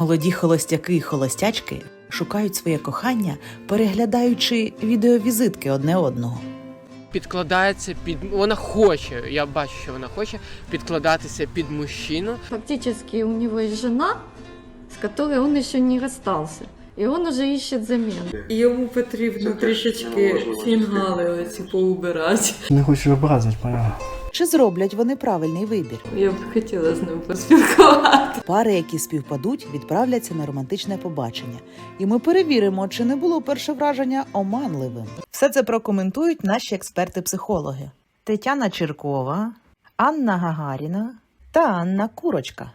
Молоді холостяки і холостячки шукають своє кохання, переглядаючи відеовізитки одне одного. підкладається під вона хоче. Я бачу, що вона хоче підкладатися під мужчину. Фактически у него есть жена, с которой он еще не расстался. И он уже ищет замену. Йому потрібно трішечки фінгали оці поубирати. Не хочу образити, поняла? Чи зроблять вони правильний вибір? Я б хотіла з ним поспілкувати. Пари, які співпадуть, відправляться на романтичне побачення, і ми перевіримо, чи не було перше враження оманливим. Все це прокоментують наші експерти-психологи: Тетяна Чиркова, Анна Гагаріна та Анна Курочка.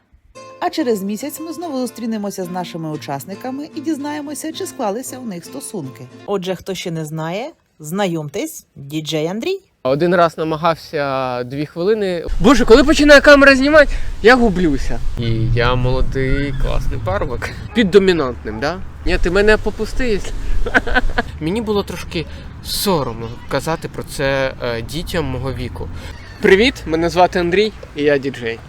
А через місяць ми знову зустрінемося з нашими учасниками і дізнаємося, чи склалися у них стосунки. Отже, хто ще не знає, знайомтесь, діджей Андрій. Один раз намагався дві хвилини. Боже, коли починає камера знімати, я гублюся. І я молодий, класний парубок. Під домінантним, да? Ні, ти мене попусти. Мені було трошки соромно казати про це е, дітям мого віку. Привіт, мене звати Андрій, і я діджей.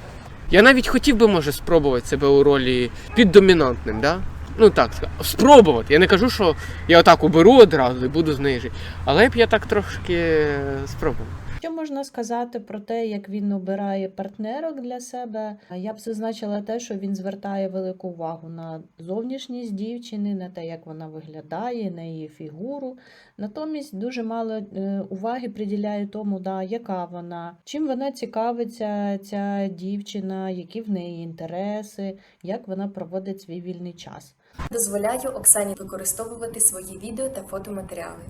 Я навіть хотів би, може, спробувати себе у ролі піддомінантним, да? Ну так, спробувати. Я не кажу, що я отак уберу одразу і буду з. Але б я так трошки спробував. Що можна сказати про те, як він обирає партнерок для себе? Я б зазначила те, що він звертає велику увагу на зовнішність дівчини, на те, як вона виглядає, на її фігуру. Натомість дуже мало е, уваги приділяє тому, да, яка вона, чим вона цікавиться, ця дівчина, які в неї інтереси, як вона проводить свій вільний час. Дозволяю Оксані використовувати свої відео та фотоматеріали.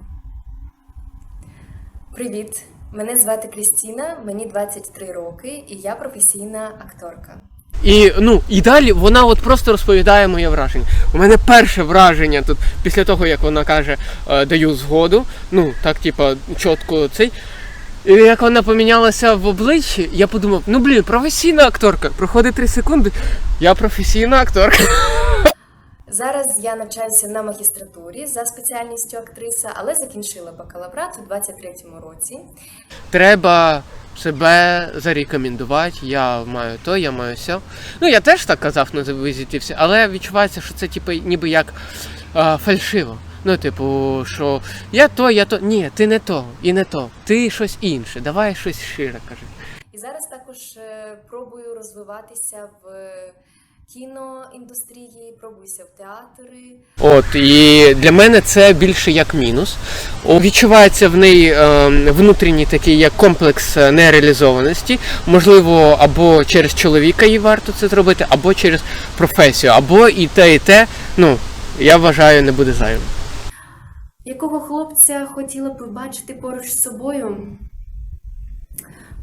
Привіт! Мене звати Крістіна, мені 23 роки, і я професійна акторка. І ну і далі вона от просто розповідає моє враження. У мене перше враження тут, після того як вона каже, е, даю згоду. Ну так, типа, чітко цей. І як вона помінялася в обличчі, я подумав, ну блін, професійна акторка. Проходить 3 секунди. Я професійна акторка. Зараз я навчаюся на магістратурі за спеціальністю актриса, але закінчила бакалаврат у 23-му році. Треба себе зарекомендувати. Я маю то, я маю сьо. Ну я теж так казав на візиті але відчувається, що це типу, ніби як а, фальшиво. Ну, типу, що я то, я то. Ні, ти не то і не то. Ти щось інше. Давай щось шире кажи. І зараз також е, пробую розвиватися в кіноіндустрії, пробуюся в театри. От і для мене це більше як мінус. Відчувається в неї е, внутрішній такий як комплекс е, нереалізованості. Можливо, або через чоловіка їй варто це зробити, або через професію, або і те, і те. Ну я вважаю, не буде зайвим. Якого хлопця хотіла б бачити поруч з собою?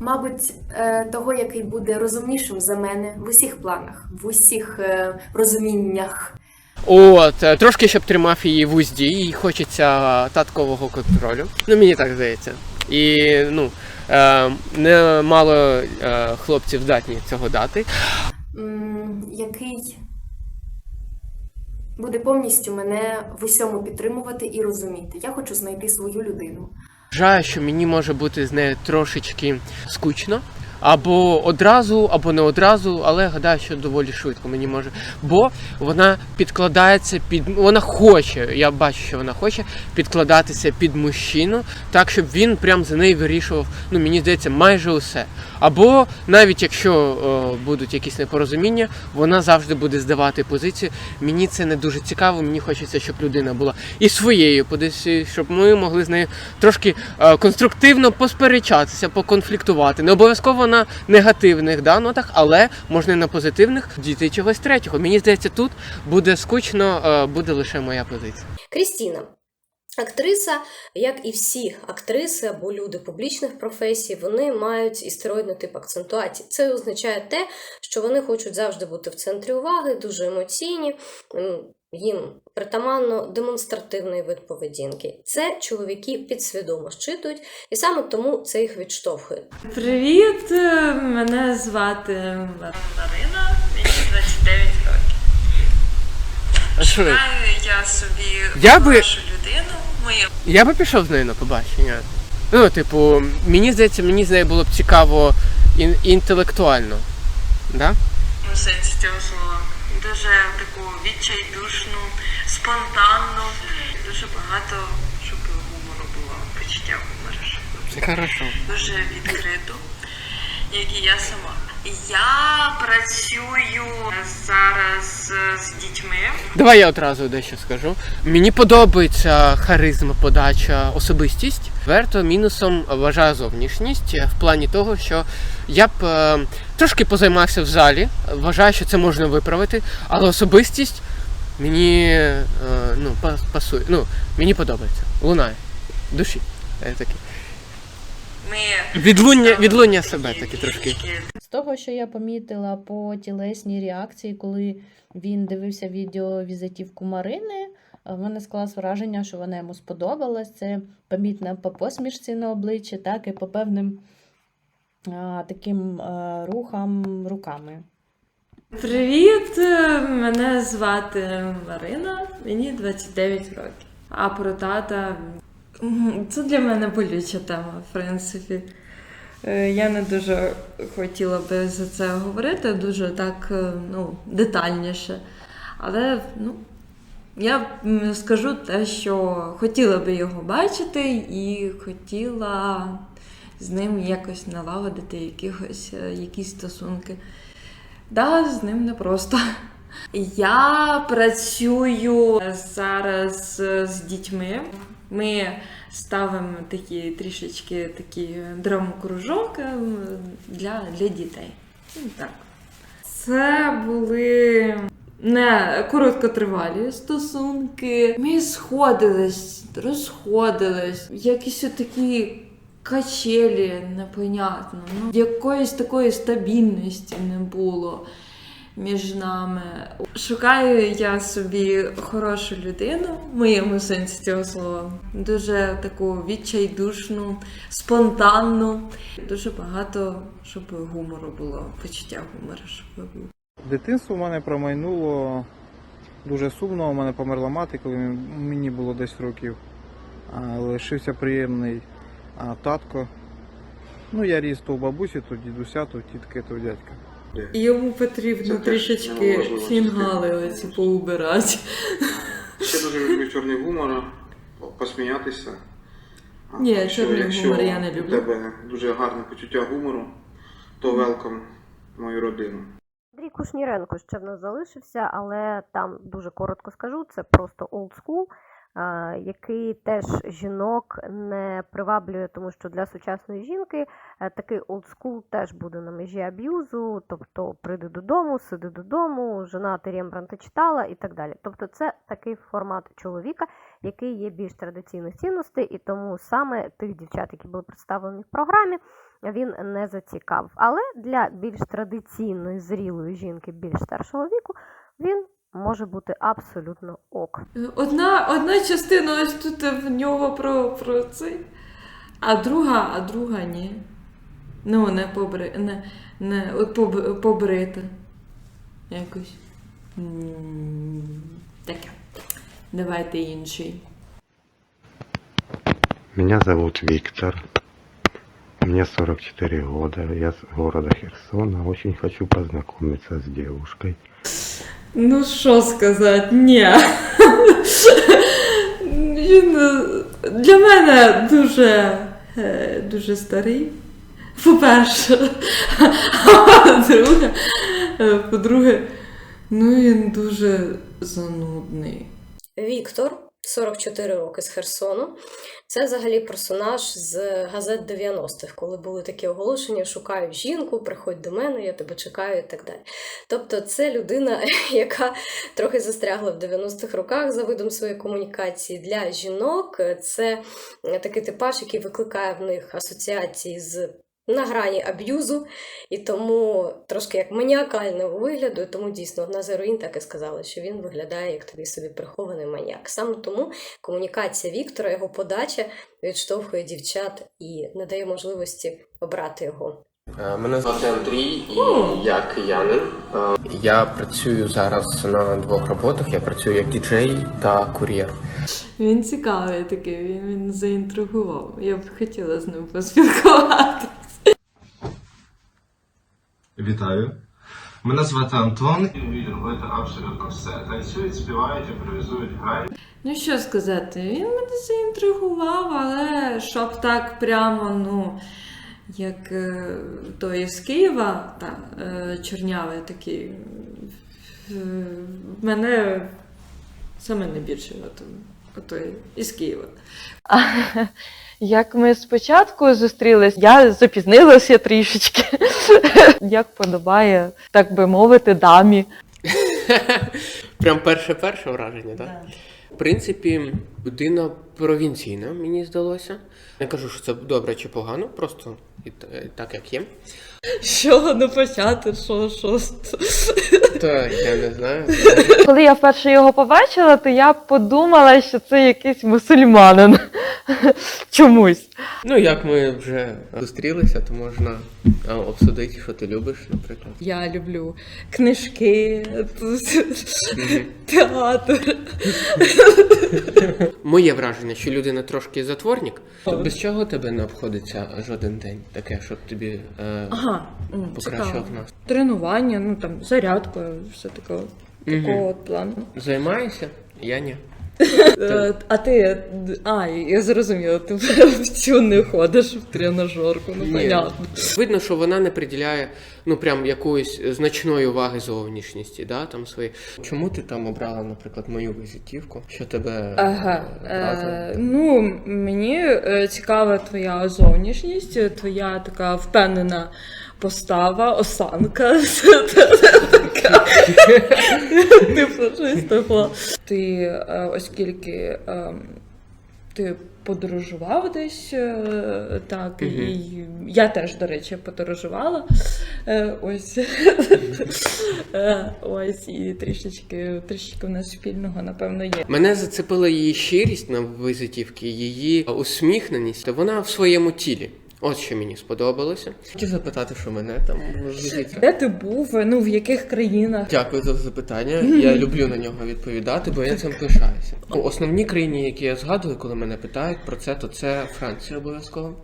Мабуть, е, того, який буде розумнішим за мене в усіх планах, в усіх е, розуміннях. От е, трошки щоб тримав її в узді, їй хочеться таткового контролю. Ну мені так здається. І ну е, немало е, хлопців здатні цього дати. Який буде повністю мене в усьому підтримувати і розуміти. Я хочу знайти свою людину. Вважаю, що мені може бути з нею трошечки скучно. Або одразу, або не одразу, але гадаю, що доволі швидко мені може. Бо вона підкладається під. Вона хоче, я бачу, що вона хоче підкладатися під мужчину, так, щоб він прям за нею вирішував, ну мені здається, майже усе. Або навіть якщо о, будуть якісь непорозуміння, вона завжди буде здавати позицію. Мені це не дуже цікаво, мені хочеться, щоб людина була і своєю позицією, щоб ми могли з нею трошки е, конструктивно посперечатися, поконфліктувати. Не обов'язково на негативних да, нотах, але можна і на позитивних дійти чогось третього. Мені здається, тут буде скучно, е, буде лише моя позиція. Крістіна. Актриса, як і всі актриси або люди публічних професій, вони мають істероїдний тип акцентуації. Це означає те, що вони хочуть завжди бути в центрі уваги, дуже емоційні. Їм притаманно демонстративний вид поведінки. Це чоловіки підсвідомо щитують, і саме тому це їх відштовхує. Привіт, е, мене звати Марина, мені 29 років. Шукаю я собі Я би- хорошу людину. Моє Я би пішов з нею на побачення. Ну, типу, мені здається, мені з нею було б цікаво ін- інтелектуально. Да? ну, сенсі цього слова. Дуже таку відчайдушну, спонтанну. Дуже багато, щоб гумору було, почуття гумору. Це. Хорошо. Дуже відкриту, як і я сама. Я працюю зараз з дітьми. Давай я одразу дещо скажу. Мені подобається харизма, подача, особистість. Верто мінусом вважаю зовнішність в плані того, що я б е, трошки позаймався в залі. Вважаю, що це можна виправити, але особистість мені е, ну, пасує. Ну, мені подобається. Лунає. Душі. Е, таке. Ми Відлуння, відлуння себе таке трошки. Того, що я помітила по тілесній реакції, коли він дивився відео візитівку Марини, в мене склалось враження, що вона йому сподобалась. Це помітно по посмішці на обличчі, так і по певним а, таким а, рухам руками. Привіт! Мене звати Марина, мені 29 років. А про тата це для мене болюча тема, в принципі. Е, Я не дуже хотіла би за це говорити, дуже так е, ну, детальніше. Але ну, я скажу те, що хотіла би його бачити і хотіла з ним якось налагодити якихось, е, якісь стосунки. Да, з ним непросто. Я працюю зараз з дітьми. Ми ставимо такі трішечки такі драмокружок е, для, для дітей. Ну, Так. Це були не короткотривалі стосунки. Ми сходились, розходились. Якісь такі качелі, непонятно. Ну, якоїсь такої стабільності не було між нами. Шукаю я собі хорошу людину, в моєму сенсі цього слова. Дуже таку відчайдушну, спонтанну. Дуже багато, щоб гумору було, почуття гумору, щоб було. Дитинство в мене промайнуло дуже сумно. У мене померла мати, коли мені було 10 років. Лишився приємний татко. Ну, я ріс то у бабусі, то дідуся, то тітки, то в дядька. Йому потрібно Це трішечки немаловажлива фінгали оці поубирати. Ще дуже люблю чорний гумор, посміятися. Ні, якщо- чорний якщо гумор я не люблю. У тебе дуже гарне почуття гумору, то велком мою родину. Андрій Кушніренко ще в нас залишився, але там дуже коротко скажу, це просто old school, а, який теж жінок не приваблює, тому що для сучасної жінки е, такий school теж буде на межі аб'юзу, тобто прийди додому, сиди додому, жена ти Рембранта читала і так далі. Тобто це такий формат чоловіка, який є більш традиційних цінностей, і тому саме тих дівчат, які були представлені в програмі, він не зацікавив. Але для більш традиційної зрілої жінки, більш старшого віку, він може бути абсолютно ок. Одна, одна частина ось тут в нього про, про цей, а друга, а друга ні. Ну, не побри, не, не от поб, побрита. Якось. Таке. Давайте інший. Меня зовут Виктор. Мне 44 года. Я с города Херсона. Очень хочу познакомиться с девушкой. Ну, що сказати, ні. Він е, для мене дуже, е, дуже старий. По-перше, е, по-друге, ну він дуже занудний. Віктор, 44 роки з Херсону. Це взагалі персонаж з газет 90-х, коли були такі оголошення: шукаю жінку, приходь до мене, я тебе чекаю і так далі. Тобто, це людина, яка трохи застрягла в 90-х роках за видом своєї комунікації. Для жінок це такий типаж, який викликає в них асоціації з. На грані аб'юзу, і тому трошки як маніакального вигляду, і тому дійсно одна з героїнь так і сказала, що він виглядає як такий собі прихований маніак. Саме тому комунікація Віктора, його подача відштовхує дівчат і не дає можливості обрати його. Е, Мене звати Андрій, і я киянин. Е, Я працюю зараз на двох роботах. Я працюю як діджей та кур'єр. Він цікавий такий, він, він заінтригував. Я б хотіла з ним поспілкуватися. Вітаю. Мене звати Антон. Робити абсолютно все. Танцюють, співають, імпровізують, грають. Ну що сказати, він мене заінтригував, але щоб так прямо, ну, як е, той з Києва, та, е, чорнявий такий, е, мене саме найбільше от, отой із Києва. Як ми спочатку зустрілись, я запізнилася трішечки, як подобає, так би мовити, дамі. Прям перше-перше враження, так? В принципі, людина провінційна, мені здалося. Не кажу, що це добре чи погано, просто і е, так як є. Що ну почати, що, що? Та я не знаю. Коли я вперше його побачила, то я подумала, що це якийсь мусульманин. Чомусь. Ну, як ми вже зустрілися, то можна а, обсудити, що ти любиш, наприклад. Я люблю книжки, театр. Моє враження, що людина трошки затворник. Без чого тебе не обходиться жоден день, таке, щоб тобі е, Ага, покращував нас. Тренування, ну там зарядка, все такого, такого плану. Займаєшся? Я ні. А ти, а, я зрозуміла, ти в цю не ходиш в тренажерку, ну Ні. понятно. Видно, що вона не приділяє ну прям якоїсь значної уваги зовнішністі, да, там свої. Чому ти там обрала, наприклад, мою візитівку? Що тебе Ага, е, е, ну мені е, цікава твоя зовнішність, твоя така впевнена постава, осанка. Така. Типу, щось таке. Ти, е, оскільки е, ти подорожував десь, е, так, і я теж, до речі, подорожувала. Ось. Ось, і трішечки, трішечки в нас спільного, напевно, є. Мене зацепила її щирість на візитівці, її усміхненість. Вона в своєму тілі. От що мені сподобалося. Хотів запитати, що мене там в. Де ти був? Ну в яких країнах? Дякую за запитання. Я люблю на нього відповідати, бо я цим пишаюся. Ну, Основні країни, які я згадую, коли мене питають про це, то це Франція обов'язково,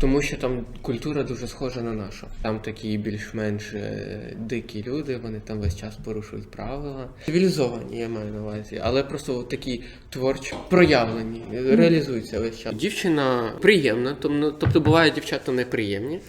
тому що там культура дуже схожа на нашу. Там такі більш-менш е, дикі люди, вони там весь час порушують правила. Цивілізовані, я маю на увазі, але просто такі творчо проявлені, реалізуються весь час. Дівчина приємна, тому- тобто бувають дівчата неприємні.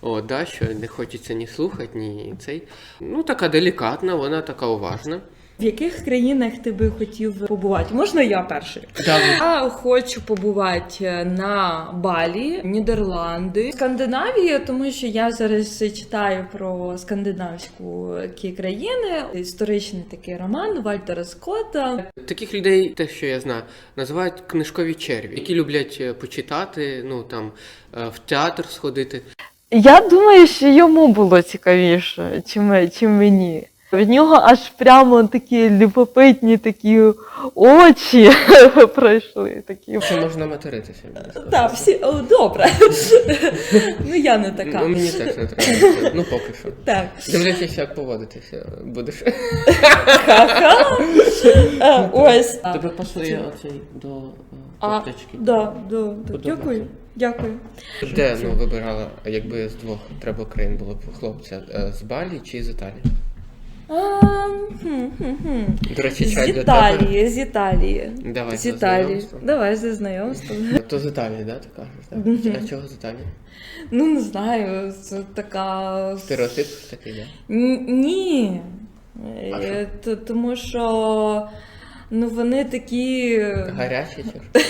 О, да, що не хочеться ні слухати, ні цей. Ну, така делікатна, вона така уважна. В яких країнах ти би хотів побувати? Можна я перший? Да, Я хочу побувати на Балі, Нідерланди, Скандинавія, тому що я зараз читаю про скандинавську кі країни. Історичний такий роман Вальтера Скотта. Таких людей, те, що я знаю, називають книжкові черві, які люблять е, почитати, ну там е, в театр сходити. Я думаю, що йому було цікавіше, чим, чим мені. В нього аж прямо такі любопитні такі очі пройшли. Такі. Що можна материтися? Так, всі о, добре. ну я не така. Ну мені теж не треба. Ну поки що. Так. Дивлячись, як поводитися будеш. Е, Ось. Тебе пасує оцей до е, А, кофточки? да, да, да. Дякую. Дякую. Де ну вибирала, якби з двох треба країн було б хлопця е, з Балі чи з Італії? До речі, З чай для тебе. Італії, з Італії. Давай З за Італії. знайомство. Давай за знайомство. То з Італії, да, ти кажеш? Так? А чого з Італії? Ну, не знаю, це така. Стереотип такий, да? Н- Ні. А Е, т- Тому що. Ну, вони такі. Гарячі чи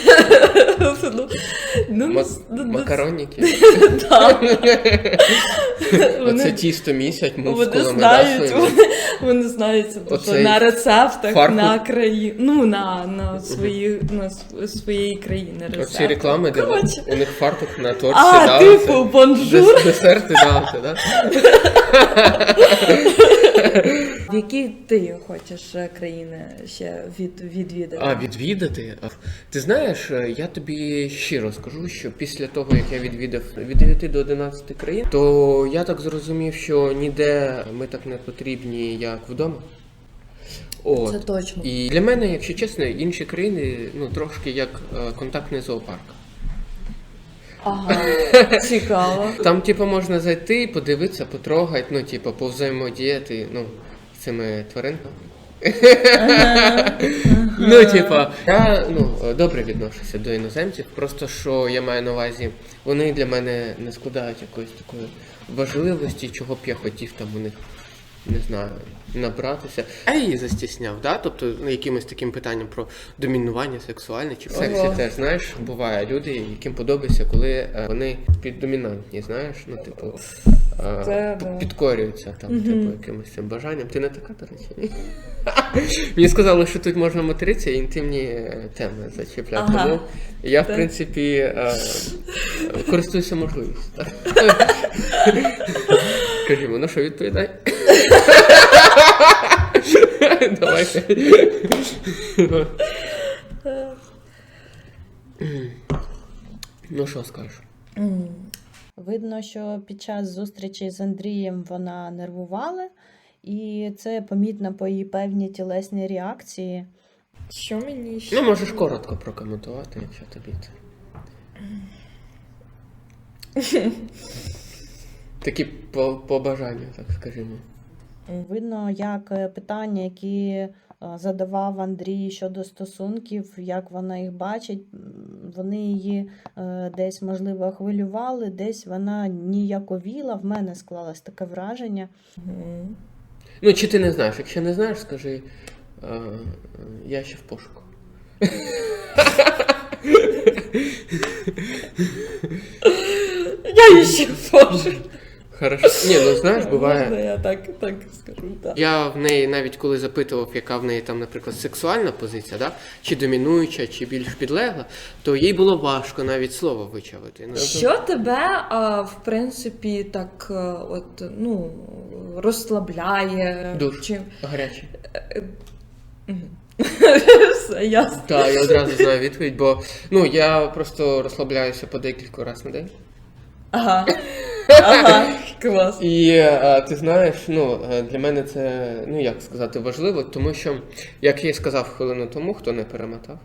ну, ну, Ма- ну, ну, Макаронники? так. Оце Вони- тісто місять Вони мускулами, знають, вони, вони знають тобто, Оцей на рецептах фарфор. на краї... ну, на, на, свої, на св- своєї країни. Оці реклами, де Коротше. у них фартук на торті, А, да, типу, бонжур. Дес- Десерти, да, оце, да? Які ти хочеш е, країни ще від, відвідати? А, відвідати? Ти знаєш, е, я тобі щиро скажу, що після того, як я відвідав від 9 до 11 країн, то я так зрозумів, що ніде ми так не потрібні, як вдома. От. Це точно. І для мене, якщо чесно, інші країни ну, трошки як е, контактний зоопарк. Ага, цікаво. Там, типу, можна зайти, подивитися, потрогати, ну, типу, повзаємодіяти, ну, цими тваринками. Ну, типа, я ну, добре відношуся до іноземців, просто що я маю на увазі, вони для мене не складають якоїсь такої важливості, чого б я хотів там у них, не знаю, набратися. Я її застісняв, да? тобто ну, якимось таким питанням про домінування сексуальне чи в сексі теж, знаєш, буває люди, яким подобається, коли е, вони піддомінантні, знаєш, ну, типу, е, Це да. підкорюються там, Мгм. типу, якимось цим бажанням. Ти не така, до речі. Мені сказали, що тут можна материтися і інтимні е, теми зачіпляти. Ага. Тому я, в Так. принципі, користуюся можливістю. Кажімо, ну що, відповідай? Давайте. Ну що скажеш? Видно, що під час зустрічі з Андрієм вона нервувала, і це помітно по її певній тілесній реакції. Що мені ще? Ну, можеш коротко прокоментувати, якщо тобі це. Такі по, побажання, так скажімо. Видно, як е, питання, які е, задавав Андрій щодо стосунків, як вона їх бачить, вони її е, десь, можливо, хвилювали, десь вона ніяковіла. В мене склалось таке враження. Ну, чи ти не знаєш? Якщо не знаєш, скажи, я ще в пошуку. Я ще можу. Хорошо. Ні, ну знаєш, Можна я так, так скажу, так. Я в неї навіть коли запитував, яка в неї там, наприклад, сексуальна позиція, да? чи домінуюча, чи більш підлегла, то їй було важко навіть слово вичавити. Ну, Що тебе, а, в принципі, так е, от, ну, розслабляє? Душ. Чи... Гаряче. Мгм. Все ясно. Так, я одразу знаю відповідь, бо ну я просто розслабляюся по декілька разів на день. Ага. Ага, клас. І е, ти знаєш, ну е, для мене це ну як сказати важливо, тому що, як я й сказав хвилину тому, хто не перемотав.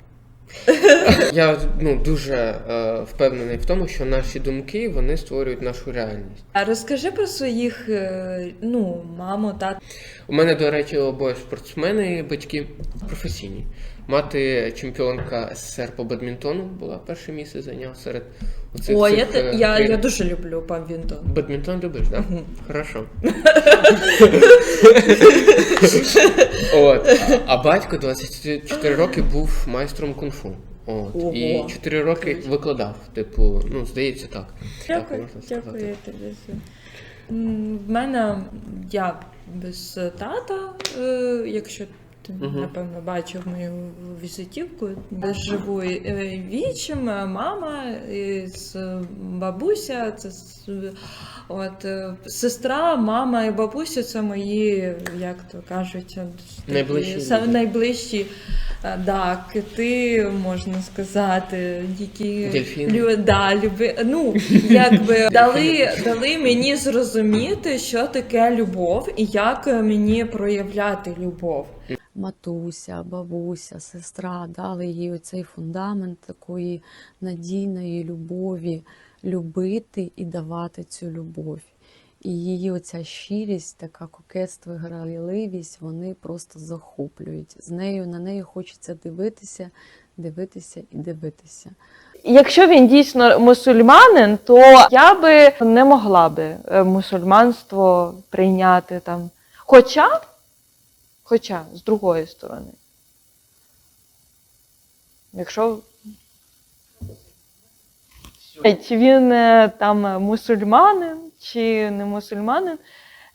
Я ну дуже е, впевнений в тому, що наші думки вони створюють нашу реальність. А розкажи про своїх, е, ну, маму, тат. У мене, до речі, обоє спортсмени, батьки професійні. Мати чемпіонка СССР по бадмінтону була перше місце зайняв серед оцих О, я, е, я, я дуже люблю бадмінтон. Бадмінтон любиш, так? Да? Хорошо. От. А батько 24 роки був майстром кунг-фу. От. Ого. І 4 роки викладав. Типу, ну, здається, так. так Дякую, можна сказати. дякую тобі. М, В мене я без тата, е, якщо ти, Мгм. напевно, бачив мою візитівку, де живу е, вічим, е, мама, з бабуся, це от, е, сестра, мама і бабуся це мої, як то кажуть, такі Найближчі са- найближчі. е, Да, кити, можна сказати, які лю, да, люби, ну, якби дали, дали мені зрозуміти, що таке любов і як мені проявляти любов. Матуся, бабуся, сестра дали їй оцей фундамент такої надійної любові, любити і давати цю любов. І її оця щирість, така кокетство, грайливість, вони просто захоплюють. З нею на неї хочеться дивитися, дивитися і дивитися. Якщо він дійсно мусульманин, то я би не могла би е, мусульманство прийняти там. Хоча, хоча, з другої сторони. Якщо чи він е, там е, мусульманин, чи не мусульманин,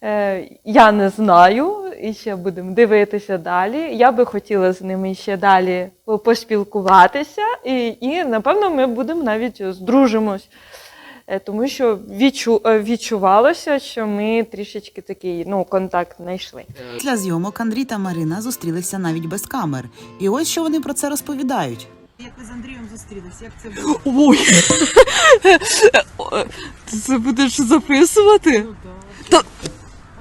е, я не знаю, і ще будемо дивитися далі. Я би хотіла з ними ще далі поспілкуватися, і, і напевно ми будемо навіть здружимось. Е, Тому що відчу, е, відчувалося, що ми трішечки такий ну, контакт знайшли. Після зйомок Андрій та Марина зустрілися навіть без камер. І ось що вони про це розповідають. Як ви з Андрієм зустрілися? Як це було? Ой, ти це будеш записувати? Та...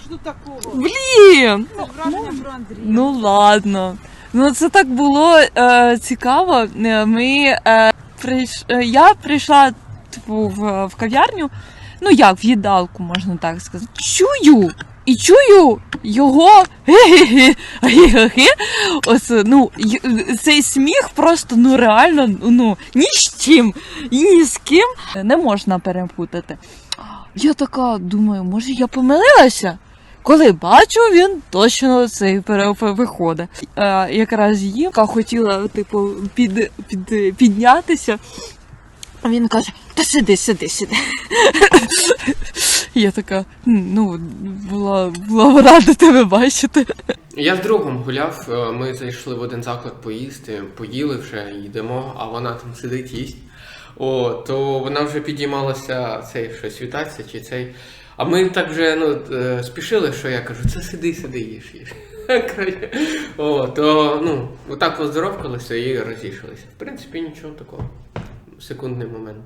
Що тут такого? Блін! Враження про Андрія. Ну ладно. Ну це так було е, цікаво. Ми, е, прийш... е, Я прийшла типу, в, в кав'ярню, ну як в їдалку, можна так сказати. Чую! І чую його. Ось, ну, цей сміх просто ну реально ну, ні з чим і ні з ким не можна перепутати. Я така думаю, може я помилилася? Коли бачу, він точно цей виходить. Е, якраз Євка хотіла, типу, під, під, піднятися. Він каже: Та сиди, сиди, сиди. Я така, ну, була, була рада тебе бачити. Я з другом гуляв, е, ми зайшли в один заклад поїсти, поїли вже, йдемо, а вона там сидить їсть. О, то вона вже підіймалася цей щось вітатися чи цей. А ми так вже ну, е, спішили, що я кажу, це сиди, сиди, їж, їж. О, то ну, отак поздоровкалися і розійшлися. В принципі, нічого такого. Секундний момент.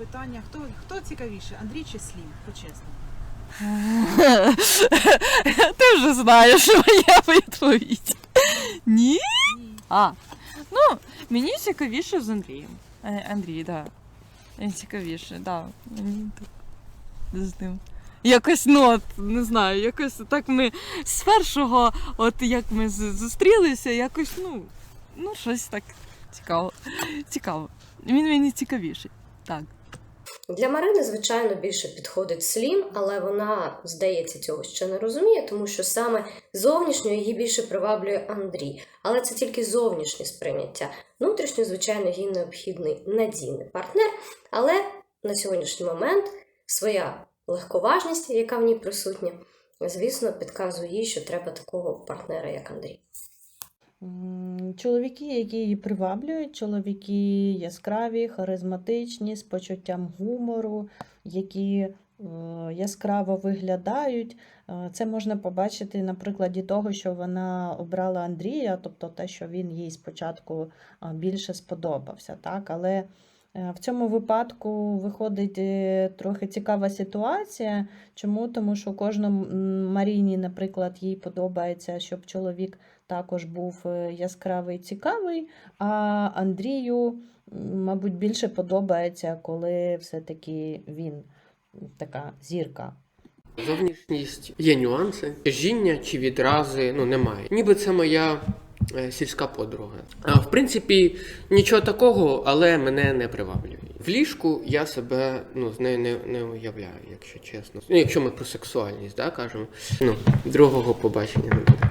Питання: хто, хто цікавіше, Андрій чи Слім? Почесно. Ти вже знаєш моя відповідь. Ні? А, ну, мені цікавіше з Андрієм. Е, Андрій, так. Да. Цікавіше, так. Да. Мені так з ним. Якось, ну, от, не знаю, якось так ми з першого, от як ми зустрілися, якось, ну, ну, щось так цікаво. Цікаво. Він мені цікавіший. Так. Для Марини, звичайно, більше підходить слім, але вона, здається, цього ще не розуміє, тому що саме зовнішньо її більше приваблює Андрій. Але це тільки зовнішнє сприйняття. Внутрішньо, звичайно, їй необхідний надійний партнер, але на сьогоднішній момент своя легковажність, яка в ній присутня, звісно, підказує їй, що треба такого партнера, як Андрій. Чоловіки, які її приваблюють, чоловіки яскраві, харизматичні, з почуттям гумору, які е, яскраво виглядають. Е, Це можна побачити на прикладі того, що вона обрала Андрія, тобто те, що він їй спочатку більше сподобався. Так? Але е, в цьому випадку виходить е, трохи цікава ситуація. Чому? Тому що кожному Маріні, наприклад, їй подобається, щоб чоловік також був е, яскравий, цікавий, а Андрію, мабуть, більше подобається, коли все-таки він така зірка. Зовнішність є нюанси. Жіння чи відрази ну немає. Ніби це моя е, сільська подруга. А в принципі, нічого такого, але мене не приваблює. В ліжку я себе ну, з нею не, не уявляю, якщо чесно. Ну, якщо ми про сексуальність, да, кажемо. Ну, другого побачення не буде.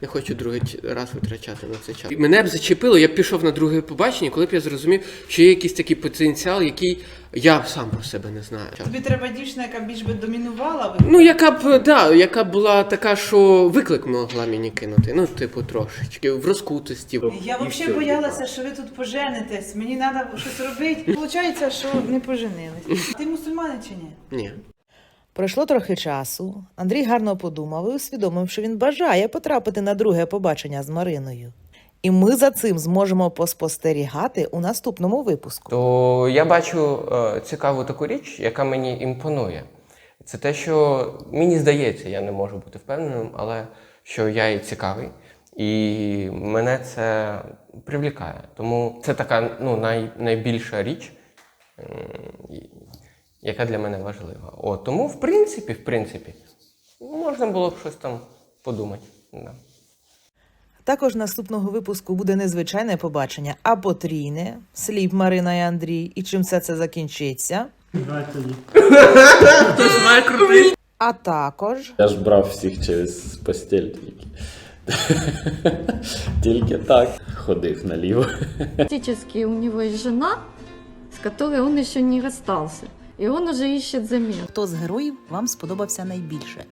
Не хочу другий раз витрачати на це час. Мене б зачепило, я б пішов на друге побачення, коли б я зрозумів, що є якийсь такий потенціал, який я сам про себе не знаю. Тобі треба дівчина, яка більш би домінувала. Ну, яка б, да, яка б була така, що виклик могла мені кинути. Ну, типу, трошечки, в розкутості. Я взагалі боялася, що ви тут поженитесь. Мені треба щось робити. Получається, що не поженились. Ти мусульманин чи ні? Ні. Пройшло трохи часу. Андрій гарно подумав і усвідомив, що він бажає потрапити на друге побачення з Мариною. І ми за цим зможемо поспостерігати у наступному випуску. То я бачу е, цікаву таку річ, яка мені імпонує. Це те, що мені здається, я не можу бути впевненим, але що я і цікавий, і мене це привлікає. Тому це така ну, най, найбільша річ, яка для мене важлива. О, тому, в принципі, в принципі, можна було б щось там подумати. Да. Також наступного випуску буде незвичайне побачення, а потрійне сліп Марина і Андрій. І чим все це закінчиться. А також Я ж брав всіх через постель тільки. Тільки так. Ходив наліво. Фактически у него есть жена, с которой он еще не расстался. И він уже іще замін. хто з героїв вам сподобався найбільше.